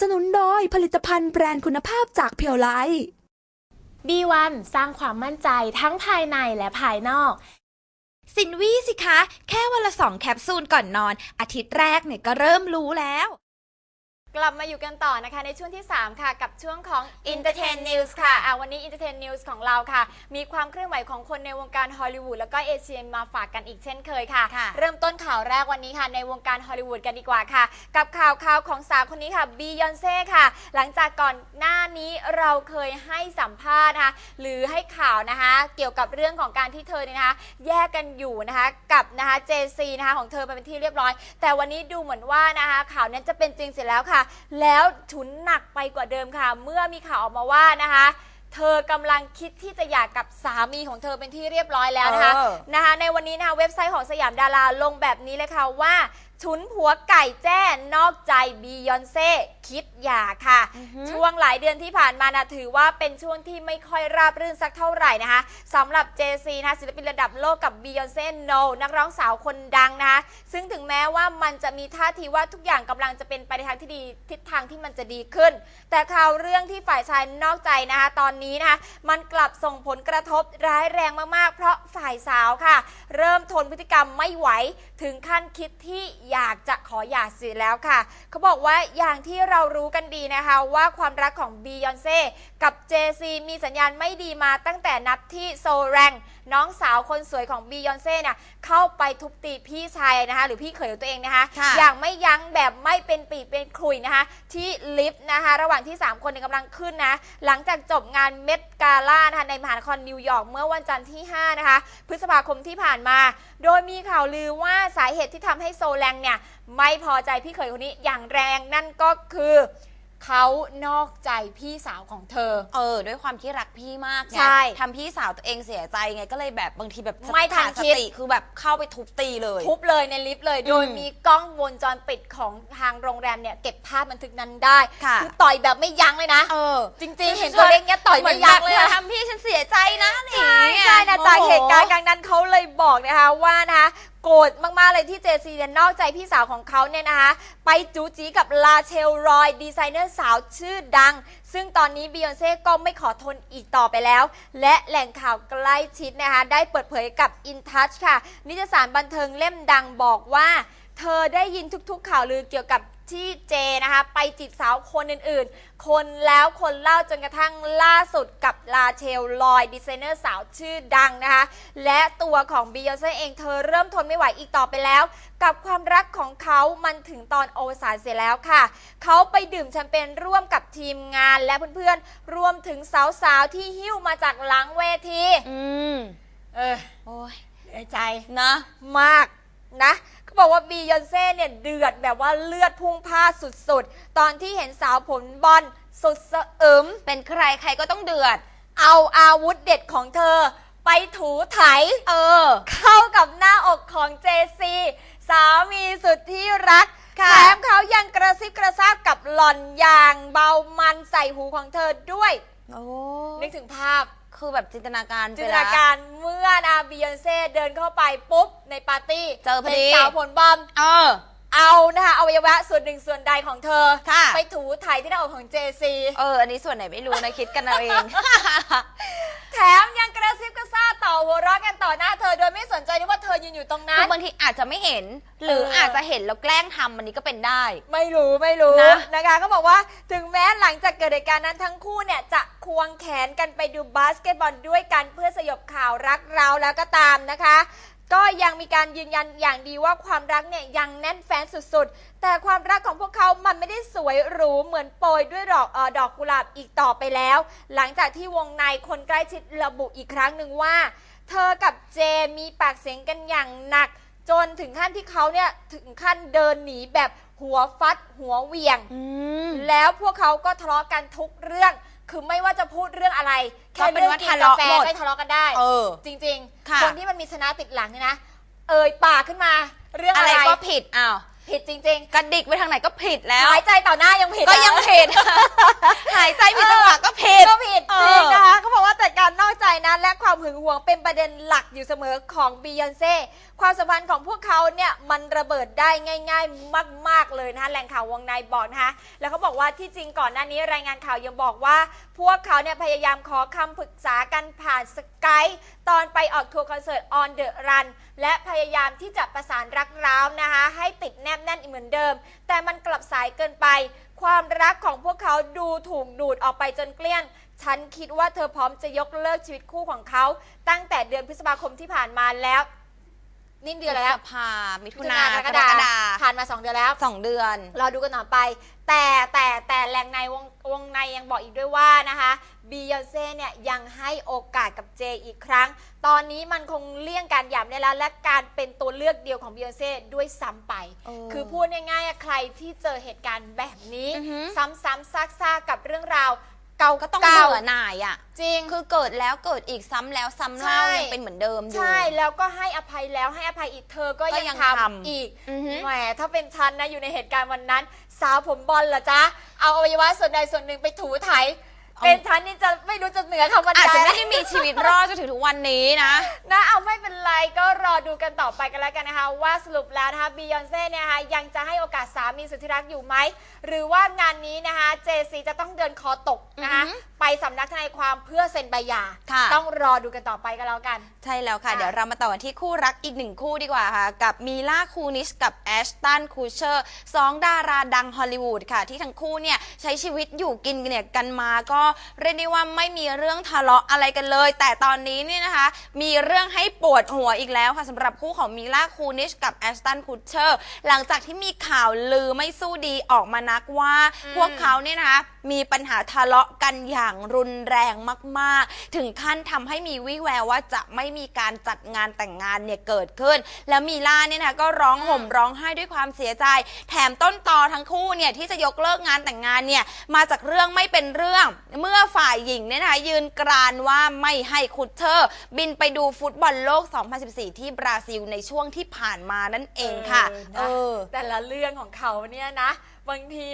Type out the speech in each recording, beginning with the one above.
สนุนโดยผลิตภัณฑ์แบรนด์คุณภาพจากเพียวไล B1 สร้างความมั่นใจทั้งภายในและภายนอก สินวี่สิคะ แค่วันละสองแคปซูลก่อนนอน อาทิตย์แรกเนี่ยก็เริ่มรู้แล้ว กลับมาอยู่กันต่อนะคะในช่วงที่ 3 ค่ะ กับช่วงของ Entertain News ค่ะอะ วันนี้ Entertain News ของเราค่ะ มีความเคลื่อนไหวของคนในวงการฮอลลีวูดแล้วก็เอเชียมาฝากกันอีกเช่นเคยค่ะค่ะ เริ่มต้นข่าวแรกวันนี้ค่ะ ในวงการฮอลลีวูดกันดีกว่าค่ะ กับข่าวข่าวของสาวคนนี้ค่ะบียอนเซ่ค่ะ หลังจากก่อนหน้านี้เราเคยให้สัมภาษณ์นะคะหรือให้ข่าวนะคะ เกี่ยวกับเรื่องของการที่เธอเนี่ยนะคะ แยกกันอยู่นะคะกับนะคะเจซีนะคะของเธอไปเป็นที่เรียบร้อย แต่วันนี้ดูเหมือนว่านะคะข่าวนั้นจะเป็นจริงเสร็จแล้วค่ะแล้วฉุนหนักไปกว่าเดิมค่ะ เมื่อมีข่าวออกมาว่านะคะ เธอกำลังคิดที่จะหย่ากกับสามีของเธอเป็นที่เรียบร้อยแล้วนะคะเออ นะคะ ในวันนี้นะคะเว็บไซต์ของสยามดาราลงแบบนี้เลยค่ะว่า ฉุนผัวไก่แจ้นอกใจบียอนเซ่คิดหย่าค่ะ ช่วงหลายเดือนที่ผ่านมานะถือว่าเป็นช่วงที่ไม่ค่อยราบรื่นสักเท่าไหร่นะคะสำหรับ JC นะคะศิลปินระดับโลกกับบียอนเซ่โนนักร้องสาวคนดังนะคะซึ่งถึงแม้ว่ามันจะมีท่าทีว่าทุกอย่างกำลังจะเป็นไปในทางที่ดีทิศทางที่มันจะดีขึ้น แต่ข่าวเรื่องที่ฝ่ายชายนอกใจนะคะตอนนี้นะคะมันกลับส่งผลกระทบร้ายแรงมากๆ เพราะฝ่ายสาวค่ะ เริ่มทนพฤติกรรมไม่ไหวถึงขั้นคิดที่อยากจะขอหย่าเสียแล้วค่ะ เขาบอกว่าอย่างที่เรารู้กันดีนะคะว่าความรักของบียอนเซ่กับเจซีมีสัญญาณไม่ดีมาตั้งแต่นัดที่โซแรงน้องสาวคนสวยของบียอนเซ่เนี่ยเข้าไปทุบตีพี่ชายนะคะ หรือพี่เขยของตัวเองนะคะ ค่ะ อย่างไม่ยั้งแบบไม่เป็นปีเป็นคลุยนะคะ ที่ลิฟต์นะคะ ระหว่างที่ 3 คนเนี่ยกำลังขึ้นนะ หลังจากจบงานเมดกาล่านะคะในมหานครนิวยอร์กเมื่อวันจันทร์ที่ 5 นะคะ พฤษภาคมที่ผ่านมา โดยมีข่าวลือว่าสาเหตุที่ทำให้โซแลงเนี่ยไม่พอใจพี่เขยคนนี้อย่างแรงนั่นก็คือ เขานอกใจพี่สาวของเธอ เออ ด้วยความที่รักพี่มากไงใช่ทำพี่สาวตัวเองเสียใจไงก็เลยแบบบางทีแบบไม่ทันขาดสคิด ติคือแบบเข้าไปทุบตีเลย ทุบเลยในลิฟต์เลย โดยอืมมีกล้องวงจรปิดของทางโรงแรมเนี่ย เก็บภาพบันทึกนั้นได้ค่ะ อต่อยแบบไม่ยั้งเลยนะ เออจริงๆ เห็นตัวเล็กเนี้ยต่อยไม่ยั้งเลยหมือนนะแบบธอทำพี่ฉันเสียใจนะนี่ใช่ใช่นะจากเหตุการณ์ครั้งนั้นเขาเลยบอกนะคะว่านะคะ โกรธมาก ๆ เลยที่เจซีเนี่ยนอกใจพี่สาวของเขาเนี่ยนะคะ ไปจูจีกับลาเชลรอย ดีไซเนอร์สาวชื่อดัง ซึ่งตอนนี้บียอนเซ่ก็ไม่ขอทนอีกต่อไปแล้ว และแหล่งข่าวใกล้ชิดนะคะ ได้เปิดเผยกับ InTouch ค่ะ นิตยสารบันเทิงเล่มดังบอกว่า เธอได้ยินทุกๆข่าวลือเกี่ยวกับ ที่เจนะคะไปจีบสาวคนอื่นๆ คนแล้วคนเล่าจนกระทั่งล่าสุดกับลาเชลลอยดีไซเนอร์สาวชื่อดังนะคะ และตัวของบียอนเซ่เองเธอเริ่มทนไม่ไหวอีกต่อไปแล้ว กับความรักของเขามันถึงตอนโอวสานเสียแล้วค่ะ เขาไปดื่มแชมเปญร่วมกับทีมงานและเพื่อนๆ รวมถึงสาวๆ ที่หิ้วมาจากหลังเวที อืม เออ โอ้ยเหนื่อยใจนะมาก นะเขาบอกว่าบียอนเซ่เนี่ยเดือดแบบว่าเลือดพุ่งพล่านสุดๆ ตอนที่เห็นสาวผลบอลสุดสะอึมเป็นใครใครก็ต้องเดือด เอาอาวุธเด็ดของเธอ ไปถูไถ เออ เข้ากับหน้าอกของเจซีสามีสุดที่รักค่ะแถมเขายังกระซิบกระซาบกับหล่อนอย่างเบามันใส่หูของเธอด้วยโอ้นึกถึงภาพ คือแบบจินตนาการจิไปนตละนาการเมื่อนาบียอนเซ่เดินเข้าไปปุ๊บในปาร์ตี้เจอพอดีห็นสาวผลบอลเออ เอานะคะอวัยวะส่วนหนึ่งส่วนใดของเธอ ค่ะ ไปถูไถที่หน้าอกของเจซีเออ อันนี้ส่วนไหนไม่รู้นะ คิดกันเอาเอง แถมยังกระซิบกระซาบต่อหัวเราะกันต่อหน้าเธอโดยไม่สนใจที่ว่าเธอยืนอยู่ตรงนั้คือนบางทีอาจจะไม่เห็น หรือเอออ อาจจะเห็นแล้วแกล้งทำอันนี้ก็เป็นได้ ไม่รู้ไม่รู้นะ นะคะก็บอกว่าถึงแม้หลังจากเกิดเหตุการณ์นั้นทั้งคู่เนี่ยจะควงแขนกันไปดูบาสเกตบอลด้วยกันเพื่อสยบข่าวรักเราแล้วก็ตามนะคะ ก็ยังมีการยืนยันอย่างดีว่าความรักเนี่ยยังแน่นแฟนสุดๆ แต่ความรักของพวกเขามันไม่ได้สวยหรูเหมือนโปรยด้วยดอกเออดอกกุหลาบอีกต่อไปแล้ว หลังจากที่วงในคนใกล้ชิดระบุอีกครั้งหนึ่งว่า เธอกับเจมีปากเสียงกันอย่างหนัก จนถึงขั้นที่เขาเนี่ยถึงขั้นเดินหนีแบบหัวฟัดหัวเหวียงอืมแล้วพวกเขาก็ทะเลาะกันทุกเรื่อง คือไม่ว่าจะพูดเรื่องอะไร แค่ก็เป็นเรื่องว่ากินทะกาเลาะแฟหมด ก็ทะเลาะกันได้ เออ จริงค่ะคนที่มันมีชนะติดหลังเนี่ยนะ เอ่ยปากขึ้นมา เรื่องอะอะไรไรก็ผิดอ้าวผิดจริงกระดิกไปทางไหนก็ผิดๆแล้ว หายใจต่อหน้ายังผิดก็ยังนะ ผิด หายใจผิดจังหวะก็ผิด ก็ผิ ประเด็นหลักอยู่เสมอของบียอนเซ่ความสัมพันธ์ของพวกเขาเนี่ยมันระเบิดได้ง่าย ๆ มาก ๆ เลยนะคะแหล่งข่าววงในบอกนะคะแล้วเขาบอกว่าที่จริงก่อนหน้านี้รายงานข่าวยังบอกว่า พวกเขาเนี่ยพยายามขอคำปรึกษากันผ่านสกายตอนไปออกทัวร์คอนเสิร์ต On the Run และพยายามที่จะประสานรักร้าวนะคะให้ติดแนบแน่นอีกเหมือนเดิม แต่มันกลับสายเกินไป ความรักของพวกเขาดูถูกดูดออกไปจนเกลี้ยง ฉันคิดว่าเธอพร้อมจะยกเลิกชีวิตคู่ของเขา ตั้งแต่เดือนพฤษภาคมที่ผ่านมาแล้ว นี่เดือนอะไรแล้วพามิถุนากกรรกกฎาฎาผ่านมา 2 เดือนแล้ว สองเดือน รอดูกันต่อไป แต่แต่แต่แหล่งในวงวงในยังบอกอีกด้วยว่านะคะบียอนเซ่เนี่ยยังให้โอกาสกับเจอีกครั้ง ตอนนี้มันคงเลี่ยงการหย่ำได้แล้ว และการเป็นตัวเลือกเดียวของบียอนเซ่ด้วยซ้ำไป เออคือพูดง่ายๆอะใครที่เจอเหตุการณ์แบบนี้ อือหือ ซ้ำๆซากๆกับเรื่องราว เก่าก็ต้องเก่าเบื่อหน่ายอะ จริง คือเกิดแล้วเกิดอีกซ้ำแล้วซ้ำเล่าใช่ ยังเป็นเหมือนเดิมอยู่ ใช่แล้วก็ให้อภัยแล้วให้อภัยอีกเธอก็ก็ยังยังททำำอีกอือหือแหมถ้าเป็นฉันนะอยู่ในเหตุการณ์วันนั้น สาวผมบอลเหรอจ๊ะ เอาอวัยวะส่วนใดส่วนหนึ่งไปถูไถ เป็นฉันนี่จะไม่รู้จะเหนือคำบรรอาจยาจะยไม่ได้มีชีวิตรอดจนถึงทุกวันนี้นะ นะเอาไม่เป็นไรก็รอดูกันต่อไปกันแล้วกันนะคะ ว่าสรุปแล้วนะคะบียอนเซ่เนี่ยนะคะยังจะให้โอกาสสามีสุดที่รักอยู่ไหม หรือว่างานนี้นะคะเจซีจะต้องเดินคอตกนะคะอือหือ ไปสำนักทนายความเพื่อเซ็นใบหย่าค่ะ ต้องรอดูกันต่อไปกันแล้วกัน ใช่แล้วค่ะ ค่ะเดี๋ยวเรามาต่อกันที่คู่รักอีกหนึ่งคู่ดีกว่าค่ะ กับมีล่าคูนิชกับแอชตันคูเชอร์สองดาราดังฮอลลีวูดค่ะ ที่ทั้งคู่เนี่ยใช้ชีวิตอยู่กินเนี่ยกันมาก็เรียกได้ว่าไม่มีเรื่องทะเลาะอะไรกันเลย แต่ตอนนี้เนี่ยนะคะ มีเรื่องให้ปวดหัวอีกแล้วค่ะสำหรับคู่ของมีล่าคูนิชกับแอชตันคูเชอร์หลังจากที่มีข่าวลือไม่สู้ดีออกมานักว่าอืมพวกเขาเนี่ยนะคะมีปัญหาทะเลาะกันอย่างรุนแรงมาก ๆ ถึงขั้นทำให้มีวิแววว่าจะไม่มีการจัดงานแต่งงานเนี่ยเกิดขึ้น แล้วมีล่าเนี่ยนะคะก็ร้องห่มร้องไห้ด้วยความเสียใจ แถมต้นตอทั้งคู่เนี่ยที่จะยกเลิกงานแต่งงานเนี่ยมาจากเรื่องไม่เป็นเรื่อง เมื่อฝ่ายหญิงเนี่ยนะคะยืนกรานว่าไม่ให้คุดเทอร์บินไปดูฟุตบอลโลก 2014 ที่บราซิลในช่วงที่ผ่านมานั่นเองค่ะ เออนะเออแต่ละเรื่องของเขาเนี่ยนะ บางที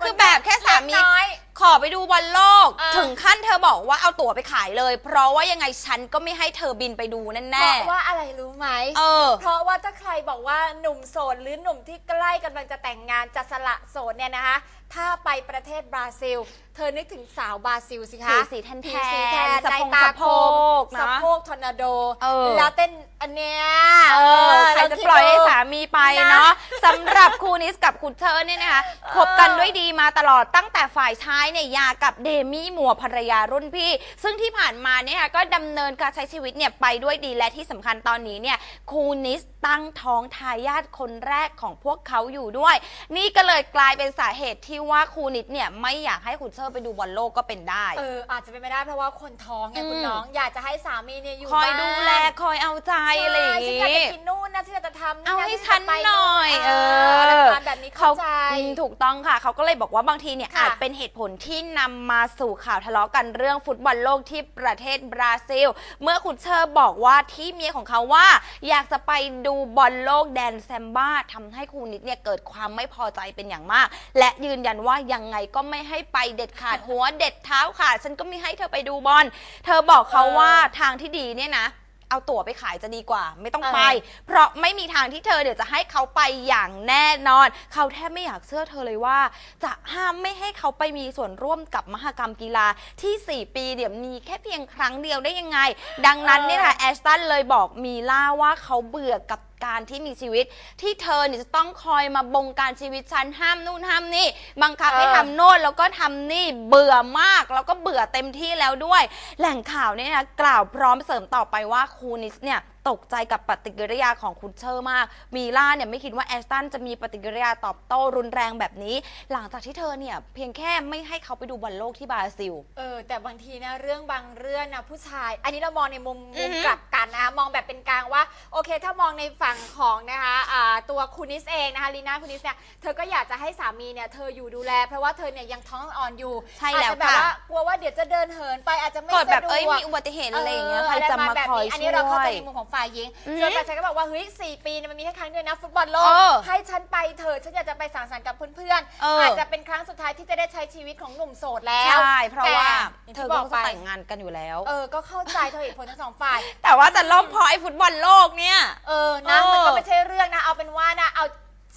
คือแบบแค่สามี เล็กน้อย ขอไปดูบอลโลก เออ ถึงขั้นเธอบอกว่าเอาตั๋วไปขายเลย เพราะว่ายังไงฉันก็ไม่ให้เธอบินไปดูแน่เพแน่ราะว่าอะไรรู้ไหมเออ เพราะว่าถ้าใครบอกว่าหนุ่มโสดหรือหนุ่มที่ใกล้กำลังจะแต่งงานจะสละโสดเนี่ยนะคะ ถ้าไปประเทศบราซิล เธอนึกถึงสาวบราซิลสิคะผิวสีแทนๆผิวสีแทนสะในโพกตาสะโพคมกเนอะสะโพกทอร์นาโด เออ แล้วเต้นอันเนี้ยเออใครจะปล่อยให้สามีไปเนาะสำหรับคูนิสกับคุณเธอเนี่ยนะคะคบกันด้วยดีมาตลอดตั้งแต่ฝ่ายชายเนี่ยหยากับเดมี่มัวภรรยารุ่นพี่ ซึ่งที่ผ่านมาเนี่ยค่ะก็ดำเนินการใช้ชีวิตเนี่ยไปด้วยดีและที่สำคัญตอนนี้เนี่ยคูนิสตั้งท้องทายาทคนแรกของพวกเขาอยู่ด้วย นี่ก็เลยกลายเป็นสาเหตุที่ว่าคูนิสเนี่ยไม่อยากให้คุณเธอไปดูบอลโลกก็เป็นได้ เอออาจจะเป็นไม่ได้เพราะว่าคนท้องไงคุณอืมน้อง อยากจะให้สามีเนี่ยอยู่คอยบ้านดูแลคอยเอาใจอะไรอย่างใช่ฉันอยากงี้จะกินนู่นนะฉันอยากจะทำเอาะให้ฉัฉันจะไปหน่อยเอเออออะไรประมาณแบบนี้เข้าใจ อืมถูกต้องค่ะ เขาก็เลยบอกว่าบางทีเนี่ยค่ะอาจเป็นเหตุผลที่นำมาสู่ข่าวทะเลาะกันเรื่องฟุตบอลโลกที่ประเทศบราซิล เมื่อคุณเชอร์บอกว่าที่เมียของเขาว่า อยากจะไปดููบอลโลกแดนแซมบ้าทำให้ครูนิดเนี่ยเกิดความไม่พอใจเป็นอย่างมาก และยืนยันว่ายังไงก็ไม่ให้ไปเด็ดขาดหัวเด็ดเท้าขาดฉันก็ไม่ให้เธอไปดูบอล เธอบอกเขาว่าทางที่ดีเนี่ยนะ เอาตั๋วไปขายจะดีกว่า ไม่ต้องเออไป เพราะไม่มีทางที่เธอเดี๋ยวจะให้เขาไปอย่างแน่นอน เขาแทบไม่อยากเชื่อเธอเลยว่า จะห้ามไม่ให้เขาไปมีส่วนร่วมกับมหกรรมกีฬาที่ 4 ปีเดี๋ยวมีแค่เพียงครั้งเดียวได้ยังไง ดังนั้นเนี่ยค่ะแอสตันเลยบอกมีล่าว่าเขาเบื่อกับ การที่มีชีวิต ที่เธอเนี่ยจะต้องคอยมาบงการชีวิตฉันห้ามนู่นห้ามนี่บังคับให้เออทำโน่นแล้วก็ทำนี่เบื่อมากแล้วก็เบื่อเต็มที่แล้วด้วย แหล่งข่าวเนี่ยนะกล่าวพร้อมเสริมต่อไปว่าคูนิสเนี่ย ตกใจกับปฏิกิริยาของคุณเชอร์มาก มีล่าเนี่ยไม่คิดว่าแอสตันจะมีปฏิกิริยาตอบโต้รุนแรงแบบนี้ หลังจากที่เธอเนี่ยเพียงแค่ไม่ให้เขาไปดูบอลโลกที่บราซิล เออแต่บางทีนะเรื่องบางเรื่องนะผู้ชาย อันนี้เรามองในมุมอืมุอมฮึกลับกันนะคะมองแบบเป็นกลางว่าโอเค ถ้ามองในฝั่งของนะคะอ่าตัวคุนิสเองนะคะลีน่าคุนิสเนี่ยเธอก็อยากจะให้สามีเนี่ยเธออยู่ดูแล เพราะว่าเธอเนี่ยยังท้องอ่อนอยู่ใช่อาจแล้วจะแบบค่ะ ว่ากลัวว่าเดี๋ยวจะเดินเหินไปอาจจะไม่กดแบบสะดวก เอ้ยมีอุบัติเหตุอะไรอย่างเงี้ยใครออจะมาแบบคอยนี้อันช่นี้เราเข้าใจวยในมุมของฝ่ายฝ่ายหญิงอืมส่วนฝ่ายชายก็บอกว่าเฮ้ยสี่ปีเนี่ยมันมีแค่ครั้งเดียวนะฟุตบอลโลเอกอให้ฉันไปเถอะฉันอยากจะไปสังสรรค์กับเพื่อนเออออาจจะเป็นครั้งสุดท้ายที่จะได้ใช้ชีวิตของหนุ่มโสดแล้วใช่เพราะว่าแต่อย่างเธที่อบอกก็ไปแต่งงานกันอยู่แล้ว เออก็เข้าใจเธอเหตุผลทั้งสองฝ่าย แต่ว่าจะล่มเพราะไอ้ฟุตบอลโลกเนี่ย เออนะเออมันก็ไม่ใช่เรื่องนะ เอาเป็นว่านะ เอา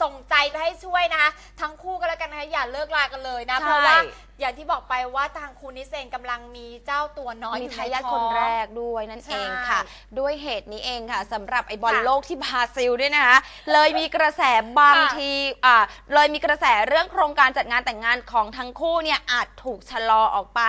ส่งใจไปให้ช่วยนะคะ ทั้งคู่ก็แล้วกันนะคะอย่าเลิกลากันเลยนะ ใช่เพราะว่า อย่างที่บอกไปว่าทางคุณนิเซงกำลังมีเจ้าตัวน้อยมีอยู่ในทายาทท้คองนแรกด้วยนั่นใช่เองค่ะด้วยเหตุนี้เองค่ะสำหรับไอ้บอลค่ะโลกที่บราซิลด้วยนะคะเลยมีกระแสบางค่ะทีอ่าเลยมีกระแสเรื่องโครงการจัดงานแต่งงานของทั้งคู่เนี่ยอาจถูกชะลอออกไป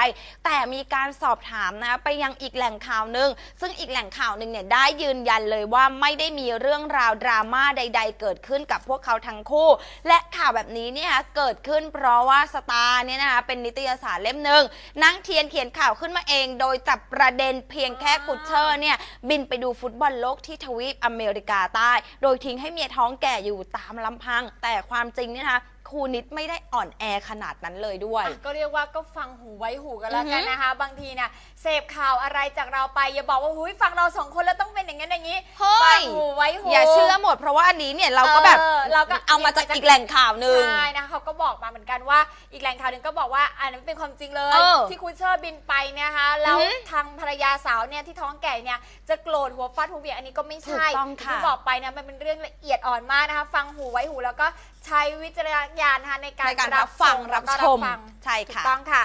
แต่มีการสอบถามนะไปยังอีกแหล่งข่าวหนึ่งซึ่งอีกแหล่งข่าวหนึ่งเนี่ยได้ยืนยันเลยว่าไม่ได้มีเรื่องราวดราม่าใด ๆ เกิดขึ้นกับพวกเขาทั้งคู่ และข่าวแบบนี้เนี่ยนะคะเกิดขึ้นเพราะว่าสตาร์เนี่ยนะคะเป็นนิตยสารเล่มหนึ่งนั่งเทียนเขียนข่าวขึ้นมาเอง โดยจับประเด็นเพียงแค่กุชเชอร์เนี่ยบินไปดูฟุตบอลโลกที่ทวีปอเมริกาใต้ โดยทิ้งให้เมียท้องแก่อยู่ตามลำพัง แต่ความจริงเนี่ยนะคะ ครูนิดไม่ได้อ่อนแอขนาดนั้นเลยด้วย อะก็เรียกว่าก็ฟังหูไว้หูกันแล้วกันนะคะ บางทีเนี่ยเสพข่าวอะไรจากเราไป อย่าบอกว่าหุยฟังเราสองคนแล้วต้องเป็นอย่างนั้นอย่างนี้เฮ้ย ฟังหูไว้หู อย่าเชื่อหมดเพราะว่าอันนี้เนี่ยเราก็แบบเออเราก็ เอามาจากอีกแหล่งข่าวหนึ่ง ใช่นะเขาก็บอกมาเหมือนกันว่าอีกแหล่งข่าวหนึ่งก็บอกว่าอันนั้นเป็นความจริงเลย เออที่คุณเชอร์บินไปเนี่ยนะคะแล้วอือหือทางภรรยาสาวเนี่ยที่ท้องแก่เนี่ยจะโกรธหัวฟาดหัวเบียงอันนี้ก็ไม่ใช่ถูกต้องค่ะ ที่บอกไปนะมันเป็นเรื่องละเอียดอ่อนมากนะคะ ฟังหูไว้หูแล้วก็ ใช้วิจารณญาณนะคะในการในการรับฟังชมรับแล้วก็ชมฟังใช่ถูกค่ะ ต้องค่ะ